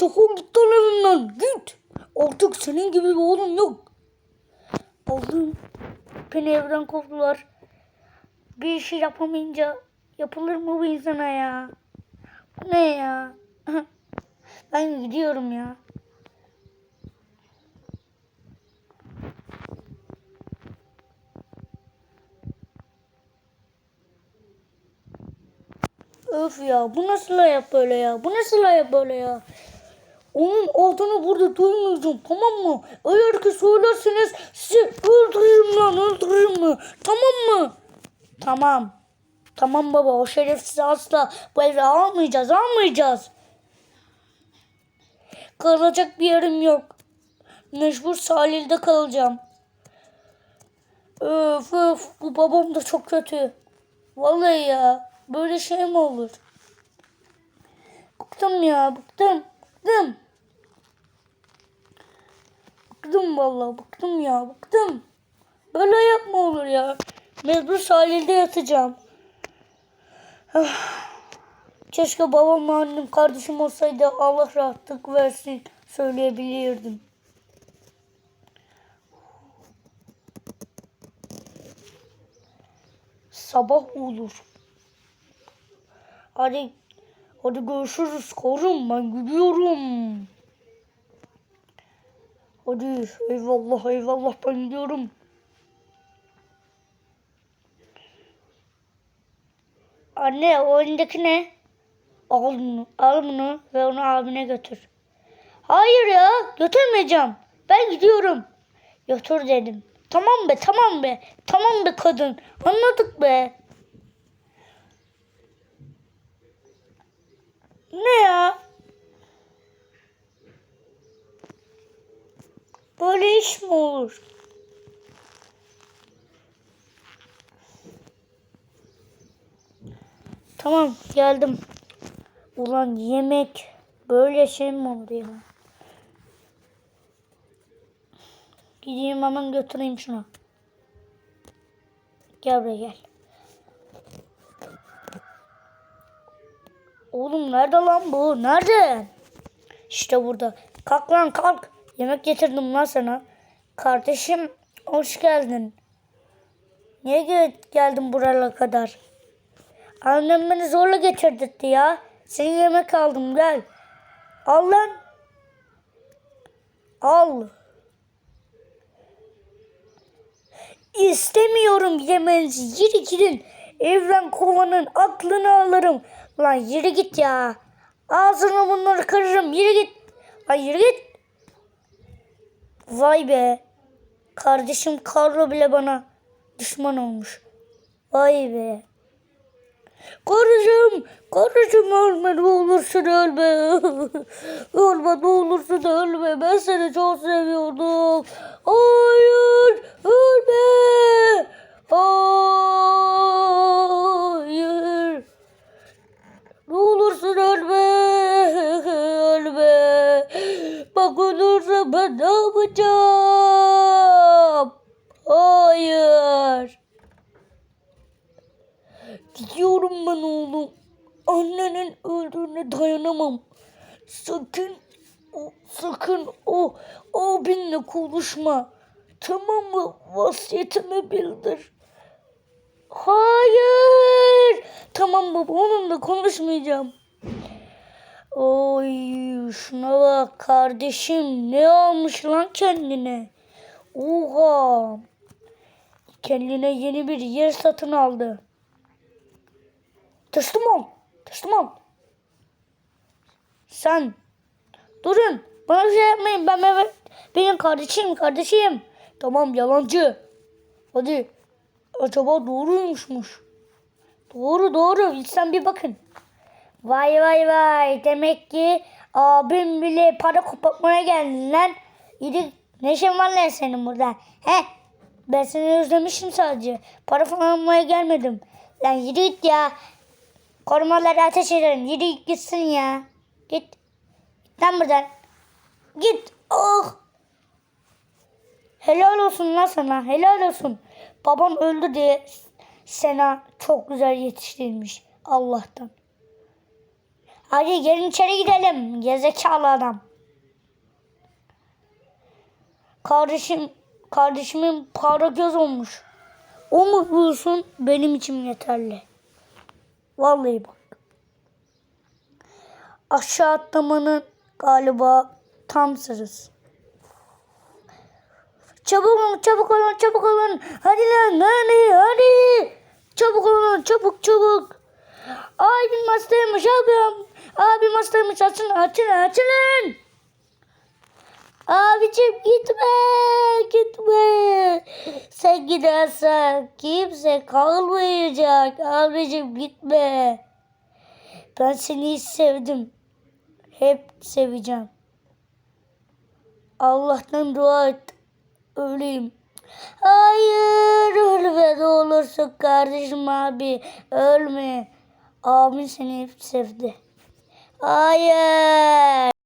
Defol git lan evimden git. Artık senin gibi bir oğlum yok. Oğlum beni evden kovdular. Bir işi yapamayınca yapılır mı bu insana ya? Bu ne ya? Ben gidiyorum ya. Öf ya bu nasıl ayak böyle ya? Bu nasıl ayak böyle ya? Onun adını burada duymayacağım tamam mı? Eğer ki söylerseniz sizi öldürürüm lan öldürürüm mü? Tamam mı? Tamam. Tamam baba o şerefsizi asla bu eve almayacağız almayacağız. Kalacak bir yerim yok. Mecbur sahilde kalacağım. Öf öf bu babam da çok kötü. Vallahi ya böyle şey mi olur? Bıktım ya bıktım. Bıktım. Bıktım vallahi bıktım ya bıktım. Böyle yapma olur ya. Mecbur sahilde yatacağım. Ah. Keşke babam, annem, kardeşim olsaydı Allah rahatlık versin söyleyebilirdim. Sabah olur. Hadi, hadi görüşürüz korum ben gidiyorum. Hadi eyvallah eyvallah ben gidiyorum. Anne o elindeki ne? Al bunu, al bunu ve onu abine götür. Hayır ya götürmeyeceğim. Ben gidiyorum. Götür dedim. Tamam be tamam be. Tamam be kadın. Anladık be. Ne ya? Böyle iş? Tamam geldim. Ulan yemek böyle şey mi olur ya? Gideyim hemen götüreyim şunu. Gel buraya gel. Oğlum nerede lan bu? Nerede? İşte burada. Kalk lan kalk. Yemek getirdim lan sana. Kardeşim hoş geldin. Niye gel- geldin buralara kadar? Annem beni zorla getirdirtti ya. Senin yemek aldım gel. Al lan. Al. İstemiyorum yemenizi. Yürü gidin. Evren kovanın aklını alırım. Lan yürü git ya. Ağzını bunları kırırım. Yürü git. Lan yürü git. Vay be. Kardeşim Carlo bile bana düşman olmuş. Vay be. Karıcığım, karıcığım ölme ne olursun ölme. ölme ne olursun ölme. Ben seni çok seviyordum. Hayır, ölme. Hayır. Gidiyorum ben oğlum. Annenin öldüğüne dayanamam. Sakın o, sakın o abinle konuşma. Tamam mı? Vasiyetimi bildir. Hayır. Tamam baba onunla konuşmayacağım. Oy şuna bak kardeşim ne almış lan kendine. Oha. Kendine yeni bir yer satın aldı. Teslim ol. Teslim ol. Sen. Durun. Bana şey yapmayın. Ben Mehmet. Benim kardeşim. Kardeşim. Tamam yalancı. Hadi. Acaba doğruymuşmuş. Doğru doğru. Lütfen bir bakın. Vay vay vay. Demek ki abim bile para kopartmaya geldin lan. Yürü. Ne işin var lan senin burada? He? Ben seni özlemişim sadece. Para falan almaya gelmedim. Lan yürü git ya. Korumaları ateş ederim. Yürü gitsin ya. Git. Git lan buradan. Git. Oh. Helal olsun lan sana. Helal olsun. Babam öldü diye Sena çok güzel yetiştirilmiş Allah'tan. Hadi gelin içeri gidelim. Gezekalı adam. Kardeşim, kardeşimin para göz olmuş. O mu bulsun benim için yeterli. Vallahi bak. Aşağı atlamanın galiba tam sırası. Çabuk olun, çabuk olun, çabuk olun. Hadi lan, hadi, hadi. Çabuk olun, çabuk, çabuk. Abim hastaymış, abim. Abim hastaymış, açın, açın, açın. Abicim gitme, gitme. Sen gidersen kimse kalmayacak. Abicim gitme. Ben seni hiç sevdim. Hep seveceğim. Allah'tan dua et. Öleyim. Hayır ölme ne olursun kardeşim abi. Ölme. Abin seni hep sevdi. Hayır.